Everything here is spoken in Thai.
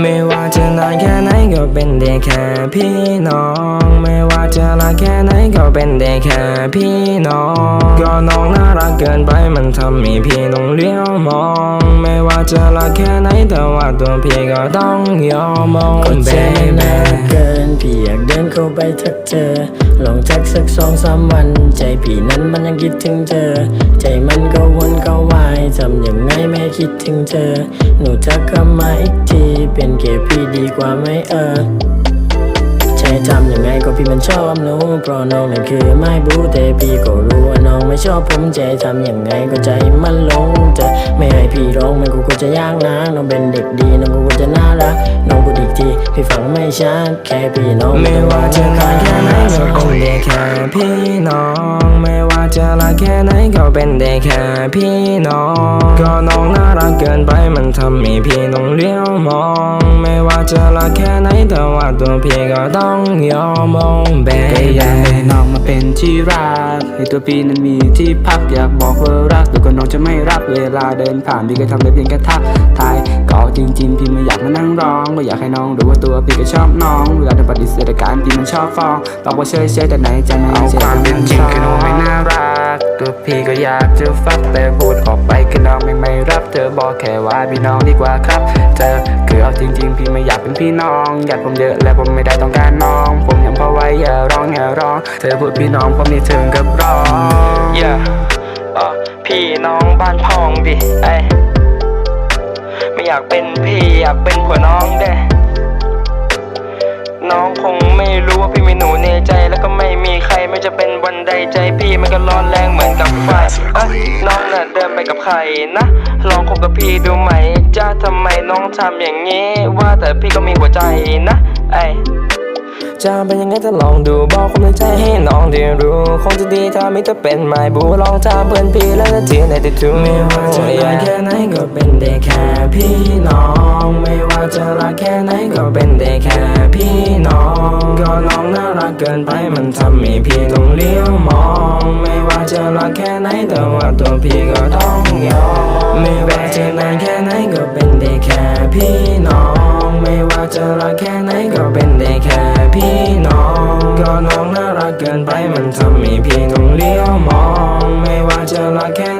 ไม่ว่าจะนานแค่ไหนก็เป็นได้แค่พี่น้อง ไม่ว่าจะรักแค่ไหนก็เป็นได้แค่พี่น้อง ก็น้องน่ารักเกินไปมันทำให้พี่ต้องเลี้ยวมอง ไม่ว่าจะรักแค่ไหนแต่ว่าตัวพี่ก็ต้องยอมมองเบบีเกินพี่อยากเดินเข้าไปทักเธอ ลองทักสักสองสามวัน ใจพี่นั้นมันยังคิดถึงเธอ ใจมันก็วนก็วายทำยังไงไม่คิดถึงเธอ หนูทักเข้ามาอีกที เป็นเกพี่ดีกว่าไหมเออใช่ทำยังไงก็พี่มันชอบหนูเพราะน้องนั่นคือไม่บูแต่พี่ก็รู้ว่าน้องไม่ชอบผมใจทำยังไงก็ใจมันลงจะไม่ให้พี่ร้องมันก็ควรจะยากนะน้องเป็นเด็กดีน้องก็ควรจะน่ารักน้องพู ทีพี่ฟังไม่ชัดแค่พี่น้องไม่ว่าจะนานแค่ไหนก็เป็นได้แค่พี่น้อง ไม่ว่าจะลาแค่ไหนก็เป็นได้แค่พี่น้อง ก็น้องน่ารักเกินไปมันทำให้พี่ต้องเลี้ยวมอง ไม่ว่าจะลาแค่ไหนแต่ว่าตัวพี่ก็ต้องยอมมองแบกอยากให้น้องมาเป็นที่รักให้ตัวพี่นั้นมีที่พักอยากบอกว่ารักแต่ก็น้องจะไม่รับเวลาเดินผ่านพี่ก็ทำได้เพียงแค่ทักทายก็จริงๆพี่ไม่อยากมานั่งร้องก็อยากให้น้องรู้ว่าตัวพี่ก็ชอบน้องเวลาเดินปฏิเสธอาการพี่มันชอบฟ้องบอกว่าเฉยเฉยๆแต่ไหนใจไม่เอาใช่ความเป็นจริงคือน้องไม่น่ารักตัวพี่ก็อยากจะฟักแต่พูดออกไปคือน้องไม่ไม่รับเธอบอกแค่ว่าพี่น้องดีกว่าครับเธอคือเอาจริง ๆ พี่ไม่อยากเป็นพี่น้องอยากผมเยอะและผมไม่ได้ต้องการน้อง ผมยังพอไว้อย่าร้องอย่าร้องเธอพูดพี่น้องผมนี่ถึงกับร้อง yeah อะพี่น้องบ้านพองดิไอไม่อยากเป็นพี่อยากเป็นผัวน้อง ใจพี่มันก็ร้อนแรงเหมือนกับไฟอะน้องน่ะเดินไปกับใครนะ ลองคบกับพี่ดูไหมจ้าทำไมน้องทำอย่างนี้ ว่าแต่พี่ก็มีหัวใจนะไอจะเป็นยังไงถ้าลองดูบอกความในใจให้น้องได้รู้คงจะดีถ้ามิจะเป็นไม้บูลองถามเพื่อนพี่แล้วนาทีในที่ทูไม่ว่าจะนานแค่ไหนก็เป็นได้แค่พี่น้อง ไม่ว่าจะรักแค่ไหนก็เป็นได้แค่พี่น้องก็น้องน่ารักเกินไปมันทำให้พี่ต้องเลี้ยวมอง ไม่ว่าจะรักแค่ไหนแต่ว่าตัวพี่ก็ต้องยอมไม่ว่าจะนานแค่ไหนก็เป็นได้แค่พี่น้อง ไม่ว่าจะรักแค่ไหนก็เป็นได้แค่พี่น้องก็น้องน่ารักเกินไปมันทำให้พี่ต้องเลี้ยวมอง ไม่ว่าจะรักแค่